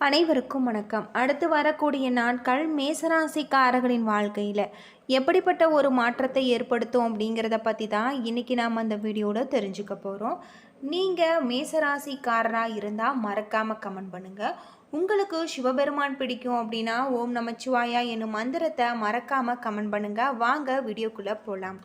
அனைவருக்கும் வணக்கம். அடுத்து வரக்கூடிய நாட்கள் மேசராசிக்காரர்களின் வாழ்க்கையில் எப்படிப்பட்ட ஒரு மாற்றத்தை ஏற்படுத்தும் அப்படிங்கிறத பற்றி தான் இன்றைக்கி நாம் அந்த வீடியோவில் தெரிஞ்சுக்க போகிறோம் நீங்கள் மேசராசிக்காரராக இருந்தால் மறக்காமல் கமெண்ட் பண்ணுங்கள் உங்களுக்கு சிவபெருமான் பிடிக்கும் அப்படின்னா ஓம் நமச்சிவாயா என்னும் மந்திரத்தை மறக்காமல் கமெண்ட் பண்ணுங்கள் வாங்க வீடியோக்குள்ளே போகலாம்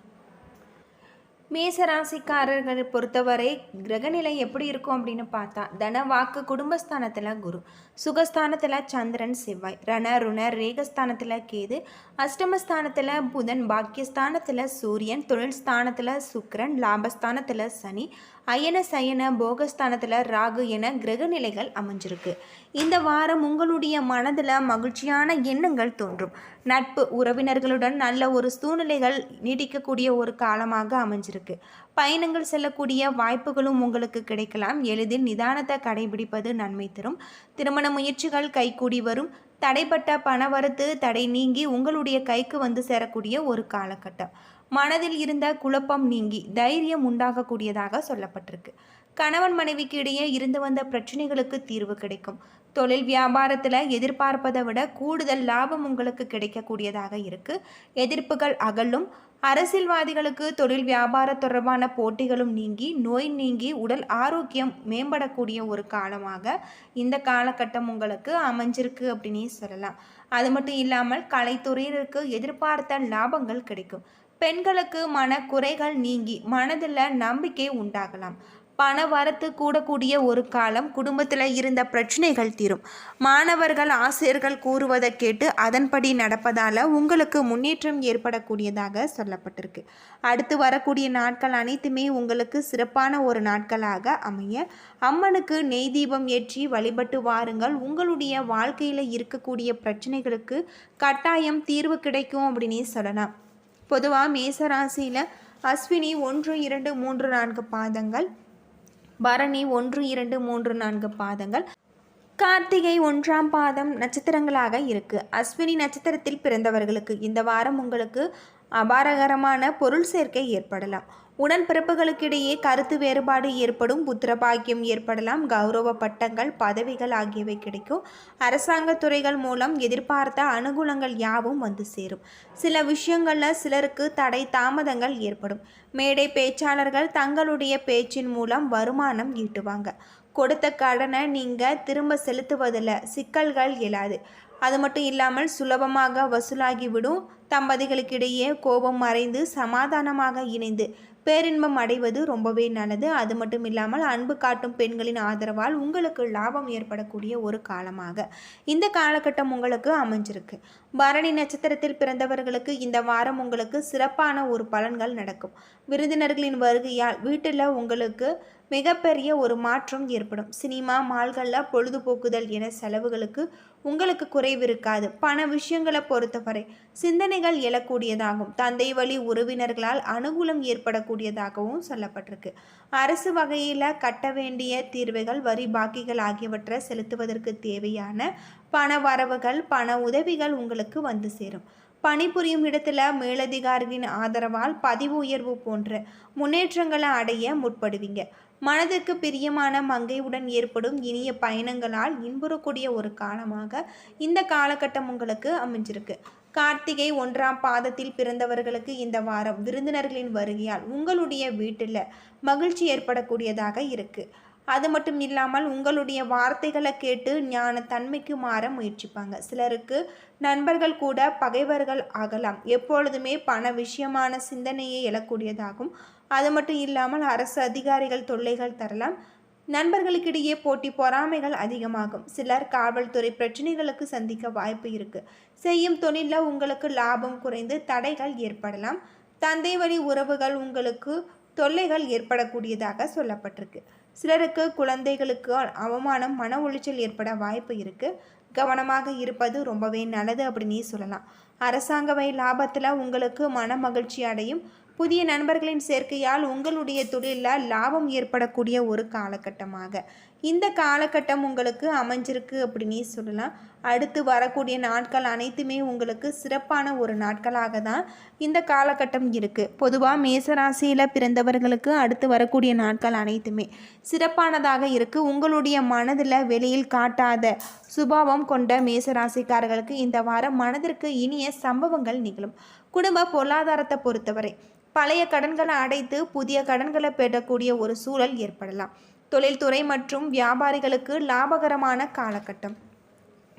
மேசராசிக்காரர்களை பொறுத்தவரை கிரகநிலை எப்படி இருக்கும் அப்படின்னு பார்த்தா தன வாக்கு குடும்பஸ்தானத்தில் குரு சுகஸ்தானத்தில் சந்திரன் செவ்வாய் ரண ருண ரேகஸ்தானத்தில் கேது அஷ்டமஸ்தானத்தில் புதன் பாக்கியஸ்தானத்தில் சூரியன் தொழில் ஸ்தானத்தில் சுக்கரன் லாபஸ்தானத்தில் சனி அயன சயன போகஸ்தானத்தில் ராகு என கிரகநிலைகள் அமைஞ்சிருக்கு. இந்த வாரம் உங்களுடைய மனதில் மகிழ்ச்சியான எண்ணங்கள் தோன்றும். நட்பு உறவினர்களுடன் நல்ல ஒரு சூழ்நிலைகள் நீடிக்கக்கூடிய ஒரு காலமாக அமைஞ்சிருக்கு. பயணங்கள் செல்லக்கூடிய வாய்ப்புகளும் உங்களுக்கு கிடைக்கலாம். எளிதில் நிதானத்தை கடைபிடிப்பது நன்மை தரும். திருமண முயற்சிகள் கைகூடி வரும். தடைப்பட்ட பணவரத்து தடை நீங்கி உங்களுடைய கைக்கு வந்து சேரக்கூடிய ஒரு காலகட்டம். மனதில் இருந்த குழப்பம் நீங்கி தைரியம் உண்டாகக்கூடியதாக சொல்லப்பட்டிருக்கு. கணவன் மனைவிக்கு இடையே இருந்து வந்த பிரச்சனைகளுக்கு தீர்வு கிடைக்கும். தொழில் வியாபாரத்தில் எதிர்பார்ப்பதை விட கூடுதல் லாபம் உங்களுக்கு கிடைக்கக்கூடியதாக இருக்குது எதிர்ப்புகள் அகலும். அரசியல்வாதிகளுக்கு தொழில் வியாபார தொடர்பான போட்டிகளும் நீங்கி நோய் நீங்கி உடல் ஆரோக்கியம் மேம்படக்கூடிய ஒரு காலமாக இந்த காலகட்டம் உங்களுக்கு அமைஞ்சிருக்கு அப்படின்னே சொல்லலாம். அது மட்டும் இல்லாமல் கலைத்துறையினருக்கு எதிர்பார்த்த லாபங்கள் கிடைக்கும். பெண்களுக்கு மன குறைகள் நீங்கி மனதில் நம்பிக்கை உண்டாகலாம். பண வரத்து கூடக்கூடிய ஒரு காலம் குடும்பத்தில் இருந்த பிரச்சனைகள் தீரும். மாணவர்கள் ஆசிரியர்கள் கூறுவதை கேட்டு அதன்படி நடப்பதால் உங்களுக்கு முன்னேற்றம் ஏற்படக்கூடியதாக சொல்லப்பட்டிருக்கு. அடுத்து வரக்கூடிய நாட்கள் அனைத்துமே உங்களுக்கு சிறப்பான ஒரு நாட்களாக அமைய அம்மனுக்கு நெய் தீபம் ஏற்றி வழிபட்டு வாருங்கள். உங்களுடைய வாழ்க்கையில் இருக்கக்கூடிய பிரச்சனைகளுக்கு கட்டாயம் தீர்வு கிடைக்கும் அப்படின்னே சொல்லலாம். பொதுவாக மேசராசியில் அஸ்வினி ஒன்று இரண்டு மூன்று நான்கு பாதங்கள் பரணி ஒன்று இரண்டு மூன்று நான்கு பாதங்கள். கார்த்திகை ஒன்றாம் பாதம் நட்சத்திரங்களாக இருக்கு. அஸ்வினி நட்சத்திரத்தில் பிறந்தவர்களுக்கு இந்த வாரம் உங்களுக்கு அபாரகரமான பொருள் சேர்க்கை ஏற்படலாம். உடன்பிறப்புகளுக்கிடையே கருத்து வேறுபாடு ஏற்படும் புத்திரபாக்கியம் ஏற்படலாம் கௌரவ பட்டங்கள் பதவிகள் ஆகியவை கிடைக்கும். அரசாங்க துறைகள் மூலம் எதிர்பார்த்த அனுகூலங்கள் யாவும் வந்து சேரும். சில விஷயங்களில் சிலருக்கு தடை தாமதங்கள் ஏற்படும். மேடை பேச்சாளர்கள் தங்களுடைய பேச்சின் மூலம் வருமானம் ஈட்டுவாங்க. கொடுத்த கடனை நீங்கள் திரும்ப செலுத்துவதில் சிக்கல்கள் இயலாது. அது மட்டும் இல்லாமல் சுலபமாக வசூலாகிவிடும். தம்பதிகளுக்கிடையே கோபம் மறைந்து சமாதானமாக இணைந்து பேரின்பம் அடைவது ரொம்பவே நல்லது. அது மட்டும் இல்லாமல் அன்பு காட்டும் பெண்களின் ஆதரவால் உங்களுக்கு லாபம் ஏற்படக்கூடிய ஒரு காலமாக இந்த காலகட்டம் உங்களுக்கு அமைஞ்சிருக்கு. பரணி நட்சத்திரத்தில் பிறந்தவர்களுக்கு இந்த வாரம் உங்களுக்கு சிறப்பான ஒரு பலன்கள் நடக்கும். விருந்தினர்களின் வருகையால் வீட்டில் உங்களுக்கு மிகப்பெரிய ஒரு மாற்றம் ஏற்படும். சினிமா மால்களில் பொழுதுபோக்குதல் என செலவுகளுக்கு உங்களுக்கு குறைவு இருக்காது பண விஷயங்களை பொறுத்தவரை சிந்தனைகள் எழக்கூடியதாகும். தந்தை வழி உறவினர்களால் அனுகூலம் ஏற்படக்கூடியதாகவும் சொல்லப்பட்டிருக்கு. அரசு வகையில் கட்ட வேண்டிய தீர்வுகள் வரி பாக்கிகள் ஆகியவற்றை செலுத்துவதற்கு தேவையான பண வரவுகள் பண உதவிகள் உங்களுக்கு வந்து சேரும். பணிபுரியும் இடத்துல மேலதிகாரியின் ஆதரவால் பதிவு உயர்வு போன்ற முன்னேற்றங்களை அடைய முற்படுவீங்க. மனதிற்கு பிரியமான மங்கையுடன் ஏற்படும் இனிய பயணங்களால் இன்புறக்கூடிய ஒரு காலமாக இந்த காலகட்டம் உங்களுக்கு அமைஞ்சிருக்கு. கார்த்திகை ஒன்றாம் பாதத்தில் பிறந்தவர்களுக்கு இந்த வாரம் விருந்தினர்களின் வருகையால் உங்களுடைய வீட்டில் மகிழ்ச்சி ஏற்படக்கூடியதாக இருக்குது அது மட்டும் இல்லாமல் உங்களுடைய வார்த்தைகளை கேட்டு ஞான தன்மைக்கு மாற முயற்சிப்பாங்க. சிலருக்கு நண்பர்கள் கூட பகைவர்கள் ஆகலாம். எப்பொழுதுமே பண விஷயமான சிந்தனையை எழக்கூடியதாகும். அது மட்டும் இல்லாமல் அரசு அதிகாரிகள் தொல்லைகள் தரலாம். நண்பர்களுக்கிடையே போட்டி பொறாமைகள் அதிகமாகும். சிலர் காவல்துறை பிரச்சனைகளுக்கு சந்திக்க வாய்ப்பு இருக்கு. செய்யும் தொழிலில் உங்களுக்கு லாபம் குறைந்து தடைகள் ஏற்படலாம். தந்தை வழி உறவுகள் உங்களுக்கு தொல்லைகள் ஏற்படக்கூடியதாக சொல்லப்பட்டிருக்கு. சிலருக்கு குழந்தைகளுக்கு அவமானம் மன உளைச்சல் ஏற்பட வாய்ப்பு இருக்குது கவனமாக இருப்பது ரொம்பவே நல்லது அப்படின்னே சொல்லலாம். அரசாங்கவை லாபத்தில் உங்களுக்கு மன மகிழ்ச்சி அடையும். புதிய நண்பர்களின் சேர்க்கையால் உங்களுடைய தொழிலில் லாபம் ஏற்படக்கூடிய ஒரு காலகட்டமாக. இந்த காலகட்டம் உங்களுக்கு அமைஞ்சிருக்கு அப்படின்னு சொல்லலாம். அடுத்து வரக்கூடிய நாட்கள் அனைத்துமே உங்களுக்கு சிறப்பான ஒரு நாட்களாக தான் இந்த காலகட்டம் இருக்குது பொதுவாக மேசராசியில் பிறந்தவர்களுக்கு அடுத்து வரக்கூடிய நாட்கள் அனைத்துமே சிறப்பானதாக இருக்குது உங்களுடைய மனதில் வெளியில் காட்டாத சுபாவம் கொண்ட மேசராசிக்காரர்களுக்கு இந்த வாரம் மனதிற்கு இனிய சம்பவங்கள் நிகழும். குடும்ப பொருளாதாரத்தை பொறுத்தவரை பழைய கடன்களை அடைத்து புதிய கடன்களை பெறக்கூடிய ஒரு சூழல் ஏற்படலாம். தொழில்துறை மற்றும் வியாபாரிகளுக்கு லாபகரமான காலகட்டம்.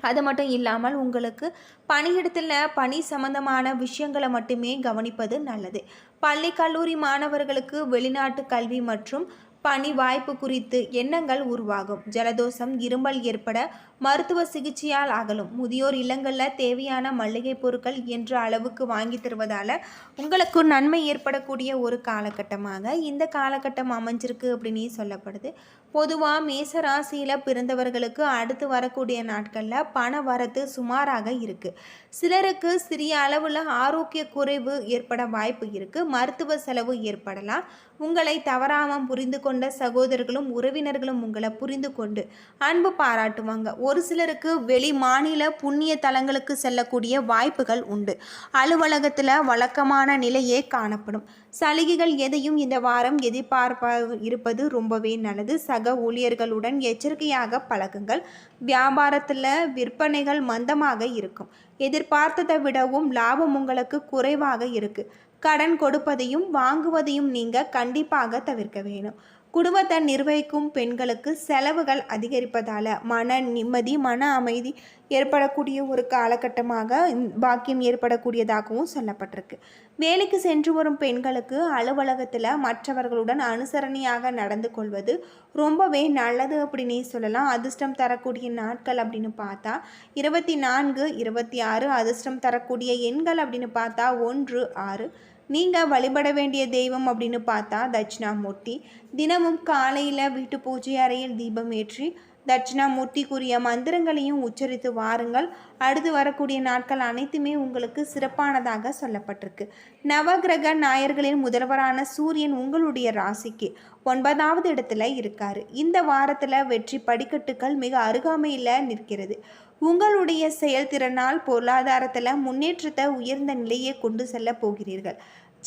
அது மட்டும் இல்லாமல் உங்களுக்கு பணியிடத்தில் பணி சம்பந்தமான விஷயங்களை மட்டுமே கவனிப்பது நல்லது. பள்ளி கல்லூரி மாணவர்களுக்கு வெளிநாட்டு கல்வி மற்றும் பணி வாய்ப்பு குறித்து எண்ணங்கள் உருவாகும். ஜலதோஷம் இருமல் ஏற்பட மருத்துவ சிகிச்சையால் அகலும். முதியோர் இல்லங்களில் தேவையான மளிகை பொருட்கள் என்ற அளவுக்கு வாங்கி தருவதால் உங்களுக்கு நன்மை ஏற்படக்கூடிய ஒரு காலகட்டமாக இந்த காலகட்டம் அமைஞ்சிருக்கு அப்படின்னு சொல்லப்படுது. பொதுவாக மேசராசியில் பிறந்தவர்களுக்கு அடுத்து வரக்கூடிய நாட்களில் பண வரத்து சுமாராக இருக்குது சிலருக்கு சிறிய அளவில் ஆரோக்கிய குறைவு ஏற்பட வாய்ப்பு இருக்குது மருத்துவ செலவு ஏற்படலாம். உங்களை தவறாமல் புரிந்து கொண்ட சகோதரர்களும் உறவினர்களும் உங்களை புரிந்து கொண்டு அன்பு பாராட்டுவாங்க. ஒரு சிலருக்கு வெளி மாநில புண்ணிய தலங்களுக்கு செல்லக்கூடிய வாய்ப்புகள் உண்டு. அலுவலகத்தில் வழக்கமான நிலையே காணப்படும். சலுகைகள் எதையும் இந்த வாரம் எதிர்பார்ப்ப இருப்பது ரொம்பவே நல்லது. சக ஊழியர்களுடன் எச்சரிக்கையாக பழகுங்கள். வியாபாரத்தில் விற்பனைகள் மந்தமாக இருக்கும். எதிர்பார்த்ததை விடவும் லாபம் உங்களுக்கு குறைவாக இருக்குது கடன் கொடுப்பதையும் வாங்குவதையும் நீங்கள் கண்டிப்பாக தவிர்க்க வேணும் குடும்பத்தை நிர்வகிக்கும் பெண்களுக்கு செலவுகள் அதிகரிப்பதால் மன நிம்மதி மன அமைதி ஏற்படக்கூடிய ஒரு காலகட்டமாக பாக்கியம் ஏற்படக்கூடியதாகவும் சொல்லப்பட்டிருக்கு. வேலைக்கு சென்று வரும் பெண்களுக்கு அலுவலகத்தில் மற்றவர்களுடன் அனுசரணையாக நடந்து கொள்வது ரொம்பவே நல்லது அப்படின்னு சொல்லலாம். அதிர்ஷ்டம் தரக்கூடிய நாட்கள் அப்படின்னு பார்த்தா இருபத்தி நான்கு இருபத்தி ஆறு அதிர்ஷ்டம் தரக்கூடிய எண்கள் அப்படின்னு பார்த்தா ஒன்று ஆறு. நீங்கள் வழிபட வேண்டிய தெய்வம் அப்படின்னு பார்த்தா தட்சிணாமூர்த்தி. தினமும் காலையில் வீட்டு பூஜை அறையில் தீபம் ஏற்றி தட்சிணாமூர்த்திக்குரிய மந்திரங்களையும் உச்சரித்து வாருங்கள். அடுத்து வரக்கூடிய நாட்கள் அனைத்துமே உங்களுக்கு சிறப்பானதாக சொல்லப்பட்டிருக்கு. நவகிரக நாயர்களின் முதல்வரான சூரியன் உங்களுடைய ராசிக்கு ஒன்பதாவது இடத்துல இருக்காரு. இந்த வாரத்தில் வெற்றி படிக்கட்டுகள் மிக அருகாமையில் நிற்கிறது. உங்களுடைய செயல்திறனால் பொருளாதாரத்தில் முன்னேற்றத்தை உயர்ந்த நிலையை கொண்டு செல்ல போகிறீர்கள்.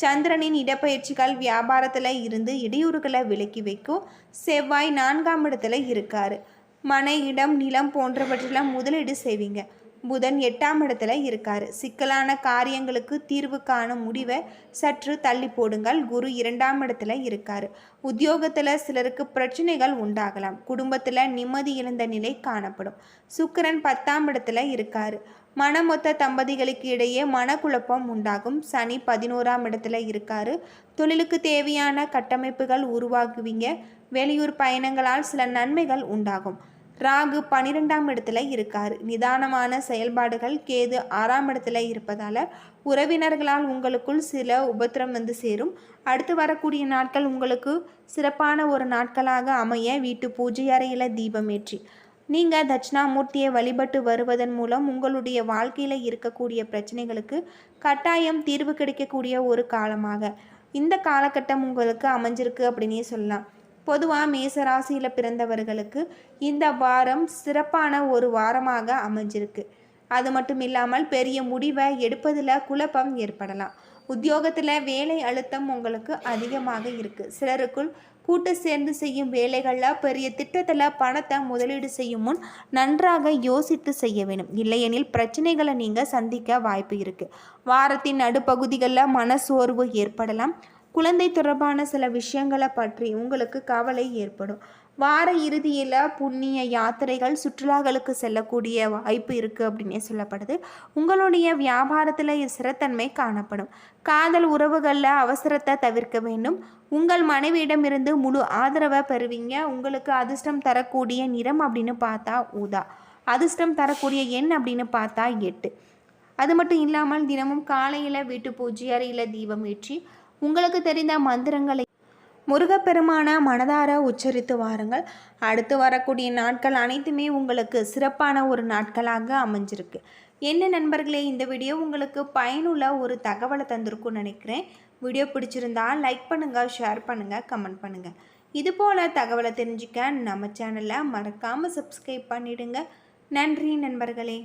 சந்திரனின் இடப்பயிற்சிகள் வியாபாரத்தில் இருந்து இடையூறுகளை விலக்கி வைக்கும். செவ்வாய் நான்காம் இடத்துல இருக்காரு. மனை இடம் நிலம் போன்றவற்றில் முதலீடு செய்வீங்க. புதன் எட்டாம் இடத்துல இருக்கார். சிக்கலான காரியங்களுக்கு தீர்வு காணும் முடிவை சற்று தள்ளி போடுங்கள். குரு இரண்டாம் இடத்துல இருக்கார். உத்தியோகத்தில் சிலருக்கு பிரச்சனைகள் உண்டாகலாம். குடும்பத்தில் நிம்மதி இழந்த நிலை காணப்படும். சுக்கிரன் பத்தாம் இடத்துல இருக்கார். மனமொத்த தம்பதிகளுக்கு இடையே மனக்குழப்பம் உண்டாகும். சனி பதினோராம் இடத்துல இருக்காரு. தொழிலுக்கு தேவையான கட்டமைப்புகள் உருவாக்குவீங்க வெளியூர் பயணங்களால் சில நன்மைகள் உண்டாகும். ராகு பன்னிரெண்டாம் இடத்துல இருக்கார். நிதானமான செயல்பாடுகள் கேது ஆறாம் இடத்துல இருப்பதால் உறவினர்களால் உங்களுக்குள் சில உபத்திரம் வந்து சேரும். அடுத்து வரக்கூடிய நாட்கள் உங்களுக்கு சிறப்பான ஒரு நாட்களாக அமைய வீட்டு பூஜை அறையில் தீபம் ஏற்றி நீங்கள் தட்சிணாமூர்த்தியை வழிபட்டு வருவதன் மூலம் உங்களுடைய வாழ்க்கையில் இருக்கக்கூடிய பிரச்சனைகளுக்கு கட்டாயம் தீர்வு கிடைக்கக்கூடிய ஒரு காலமாக. இந்த காலகட்டம் உங்களுக்கு அமைஞ்சிருக்கு அப்படின்னே சொல்லலாம். பொதுவாக மேசராசியில் பிறந்தவர்களுக்கு இந்த வாரம் சிறப்பான ஒரு வாரமாக அமைஞ்சிருக்கு. அது மட்டும் இல்லாமல் பெரிய முடிவை எடுப்பதில் குழப்பம் ஏற்படலாம். உத்தியோகத்தில் வேலை அழுத்தம் உங்களுக்கு அதிகமாக இருக்குது சிலருக்குள் கூட்டு சேர்ந்து செய்யும் வேலைகளில் பெரிய திட்டத்தில் பணத்தை முதலீடு செய்யும் முன் நன்றாக யோசித்து செய்ய வேணும் இல்லையெனில் பிரச்சனைகளை நீங்கள் சந்திக்க வாய்ப்பு இருக்குது வாரத்தின் நடுப்பகுதிகளில் மனசோர்வு ஏற்படலாம். குழந்தை தொடர்பான சில விஷயங்களை பற்றி உங்களுக்கு கவலை ஏற்படும். வார இறுதியில் புண்ணிய யாத்திரைகள் சுற்றுலாக்களுக்கு செல்லக்கூடிய வாய்ப்பு இருக்குது அப்படின்னே சொல்லப்படுது. உங்களுடைய வியாபாரத்தில் சிறத்தன்மை காணப்படும். காதல் உறவுகளில் அவசரத்தை தவிர்க்க வேண்டும். உங்கள் மனைவியிடமிருந்து முழு ஆதரவை பெறுவீங்க. உங்களுக்கு அதிர்ஷ்டம் தரக்கூடிய நிறம் அப்படின்னு பார்த்தா ஊதா. அதிர்ஷ்டம் தரக்கூடிய எண் அப்படின்னு பார்த்தா எட்டு. அது மட்டும் இல்லாமல் தினமும் காலையில் வீட்டு பூஜை அறையில் தீபம் ஏற்றி உங்களுக்கு தெரிந்த மந்திரங்களை முருகப்பெருமான மனதார உச்சரித்து வாருங்கள். அடுத்து வரக்கூடிய நாட்கள் அனைத்துமே உங்களுக்கு சிறப்பான ஒரு நாட்களாக அமைஞ்சிருக்கு. என்ன நண்பர்களே இந்த வீடியோ உங்களுக்கு பயனுள்ள ஒரு தகவலை தந்திருக்கும்னு நினைக்கிறேன். வீடியோ பிடிச்சிருந்தா லைக் பண்ணுங்கள் ஷேர் பண்ணுங்கள் கமெண்ட் பண்ணுங்கள் இது போல் தகவலை தெரிஞ்சுக்க நம்ம சேனலை மறக்காமல் சப்ஸ்கிரைப் பண்ணிவிடுங்க நன்றி நண்பர்களே.